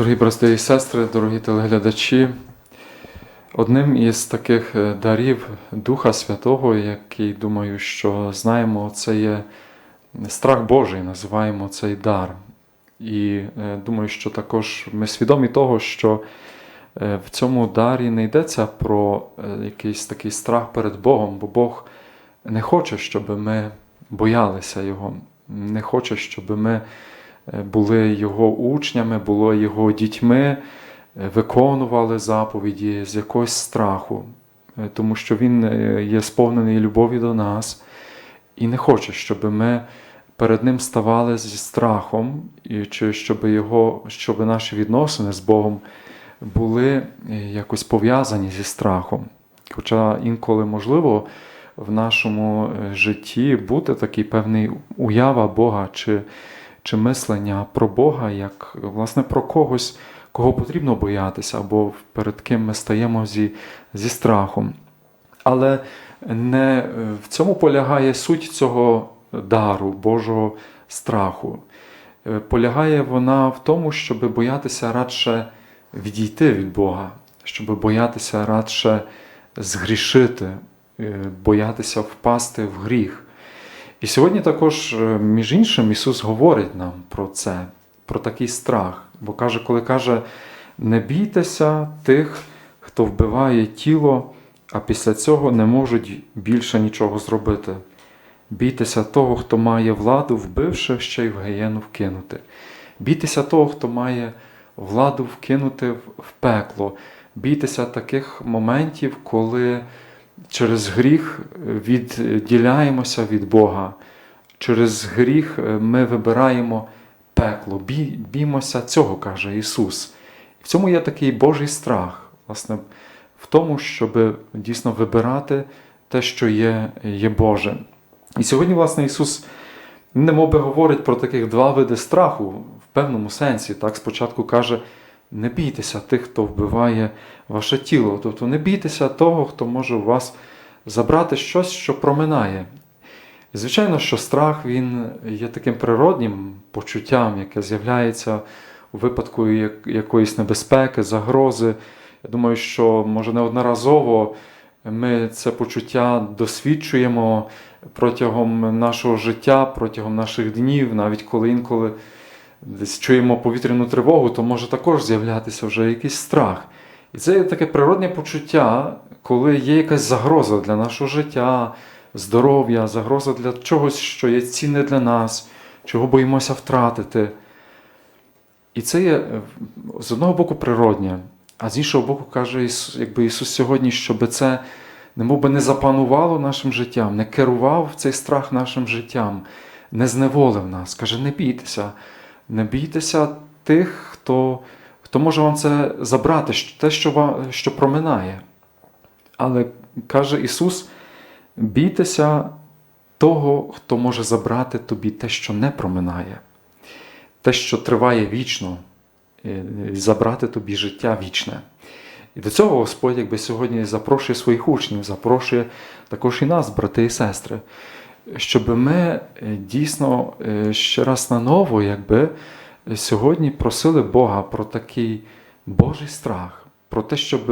Дорогі брати і сестри, дорогі телеглядачі, одним із таких е, дарів Духа Святого, який думаю, що знаємо, це є страх Божий, називаємо цей дар. І е, думаю, що також ми свідомі того, що е, в цьому дарі не йдеться про якийсь такий страх перед Богом, бо Бог не хоче, щоб ми боялися Його, не хоче, щоб ми були Його учнями, були Його дітьми, е, виконували заповіді з якогось страху, е, тому що Він е, є сповнений любові до нас і не хоче, щоб ми перед Ним ставали зі страхом, і чи щоб, його, щоб наші відносини з Богом були е, якось пов'язані зі страхом. Хоча інколи можливо в нашому е, житті бути такий певний уява Бога чи, чи мислення про Бога, як власне про когось, кого потрібно боятися, або перед ким ми стаємо зі, зі страхом. Але не е, в цьому полягає суть цього дару, Божого страху. Е, Полягає вона в тому, щоб боятися радше відійти від Бога, щоб боятися радше згрішити, е, боятися впасти в гріх. І сьогодні також, е, між іншим, Ісус говорить нам про це, про такий страх. Бо каже, коли каже, не бійтеся тих, хто вбиває тіло, а після цього не можуть більше нічого зробити. Бійтеся того, хто має владу, вбивши ще й в гієну вкинути. Бійтеся того, хто має владу вкинути в в пекло. Бійтеся таких моментів, коли через гріх відділяємося від Бога. Через гріх е, ми вибираємо пекло. Бій, біймося цього, каже Ісус. В цьому є такий Божий страх, власне, в тому, щоб дійсно вибирати те, що є, є Боже. І сьогодні, власне, Ісус немов би говорить про таких два види страху в певному сенсі. Так, спочатку каже, не бійтеся тих, хто вбиває ваше тіло. Тобто не бійтеся того, хто може у вас забрати щось, що проминає. Звичайно, що страх він є таким природнім почуттям, яке з'являється у випадку якоїсь небезпеки, загрози. Я думаю, що може неодноразово ми це почуття досвідчуємо протягом нашого життя, протягом наших днів, навіть коли інколи десь чуємо повітряну тривогу, то може також з'являтися вже якийсь страх. І це є таке природне почуття, коли є якась загроза для нашого життя, здоров'я, загроза для чогось, що є цінне для нас, чого боїмося втратити. І це є е, з одного боку природнє, а з іншого боку, каже Ісус, якби Ісус сьогодні, щоб це немов не запанувало нашим життям, не керував цей страх нашим життям, не зневолив нас. Каже, не бійтеся, не бійтеся тих, хто, хто може вам це забрати, те, що, ва- що проминає. Але каже Ісус, бійтеся того, хто може забрати тобі те, що не проминає, те, що триває вічно, е, забрати тобі життя вічне. І до цього Господь якби сьогодні запрошує своїх учнів, запрошує також і нас, брати і сестри, щоб ми е, дійсно е, ще раз наново, якби е, сьогодні просили Бога про такий Божий страх, про те, щоб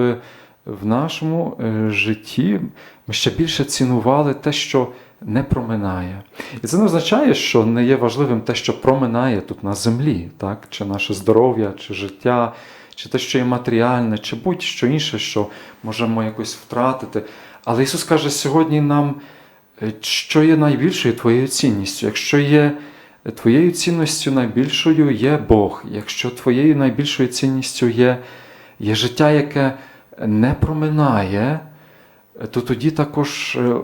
в нашому житті ми ще більше цінували те, що не проминає. І це не означає, що не є важливим те, що проминає тут на землі, так? чи наше здоров'я, чи життя, чи те, що є матеріальне, чи будь-що інше, що можемо якось втратити. Але Ісус каже сьогодні нам, що є найбільшою твоєю цінністю. Якщо є твоєю цінністю найбільшою є Бог, якщо твоєю найбільшою цінністю є, є життя, яке не проминає, то тоді також е,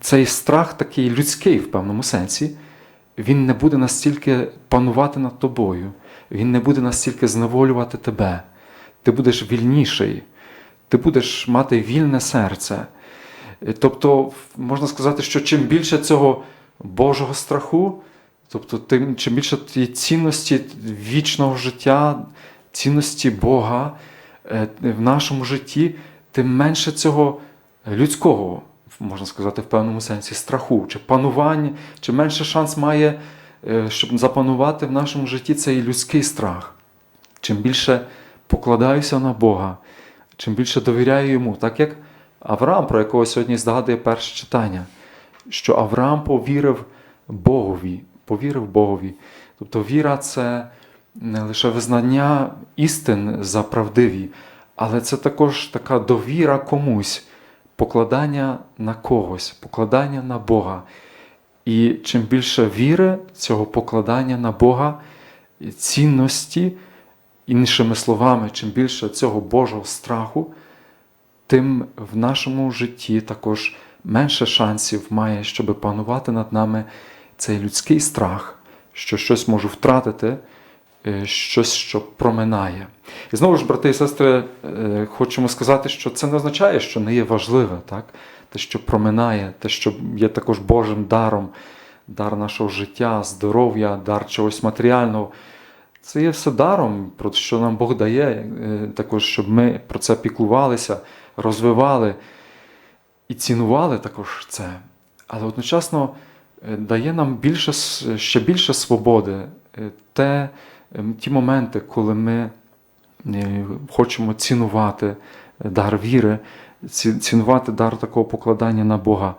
цей страх такий людський в певному сенсі, він не буде настільки панувати над тобою, він не буде настільки зневолювати тебе. Ти будеш вільніший, ти будеш мати вільне серце. Тобто, можна сказати, що чим більше цього Божого страху, тобто тим чим більше тієї цінності вічного життя, цінності Бога е, в нашому житті, тим менше цього людського, можна сказати, в певному сенсі страху чи панування, чи менше шанс має, е, щоб запанувати в нашому житті цей людський страх. чим більше покладаюся на Бога, чим більше довіряю йому, так як Авраам, про якого сьогодні згадує перше читання, що Авраам повірив Богові, повірив Богові. Тобто віра це не лише визнання істин за правдиві, але це також така довіра комусь, покладання на когось, покладання на Бога. І чим більше віри, цього покладання на Бога, цінності, іншими словами, чим більше цього Божого страху, тим в нашому житті також менше шансів має, щоб панувати над нами цей людський страх, що щось можу втратити, е, щось, що проминає. І знову ж, брати і сестри, е, хочемо сказати, що це не означає, що не є важливе, так? те, що проминає, те, що є також Божим даром, дар нашого життя, здоров'я, дар чогось матеріального. Це є все даром, про що нам Бог дає, е, також, щоб ми про це піклувалися, розвивали і цінували також це. Але одночасно е, дає нам більше, ще більше свободи, е, те, ті моменти, коли ми е, хочемо цінувати дар віри, цінувати дар такого покладання на Бога,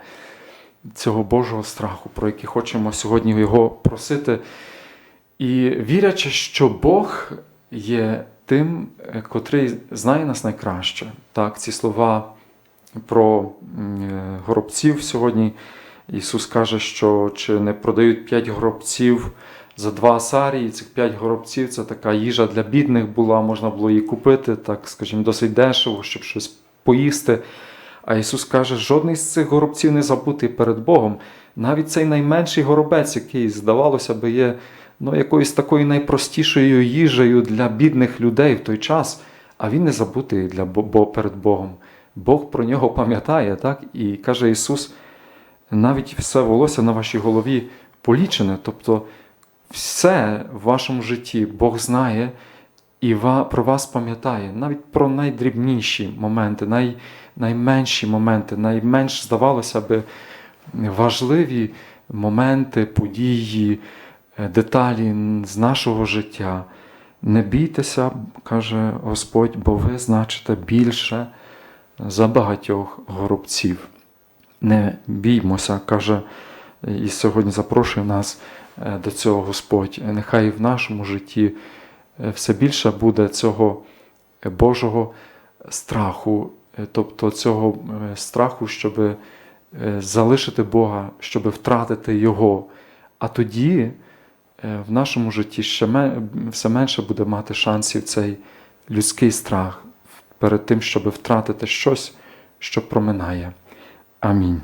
цього Божого страху, про який хочемо сьогодні його просити. І вірячи, що Бог є тим, е, котрий знає нас найкраще. Так, ці слова про е, горобців сьогодні. Ісус каже, що чи не продають п'ять горобців за два асарії. Цих п'ять горобців це така їжа для бідних була, можна було її купити, так скажімо, досить дешево, щоб щось поїсти. А Ісус каже, жодний з цих горобців не забутий перед Богом. Навіть цей найменший горобець, який, здавалося би, є ну, якоюсь такою найпростішою їжею для бідних людей в той час, а він не забутий для, Бо- перед Богом. Бог про нього пам'ятає, так? І каже Ісус, навіть все волосся на вашій голові полічене, тобто все в вашому житті Бог знає і про вас пам'ятає, навіть про найдрібніші моменти, най, найменші моменти, найменш, здавалося би, важливі моменти, події, деталі з нашого життя. Не бійтеся, каже Господь, бо ви значите більше за багатьох горобців. Не біймося, каже, і сьогодні запрошує нас е, до цього Господь. Нехай в нашому житті е, все більше буде цього е, Божого страху, е, тобто цього е, страху, щоб е, залишити Бога, щоб втратити Його. А тоді е, в нашому житті ще все менше буде мати шансів цей людський страх перед тим, щоб втратити щось, що проминає. Амінь.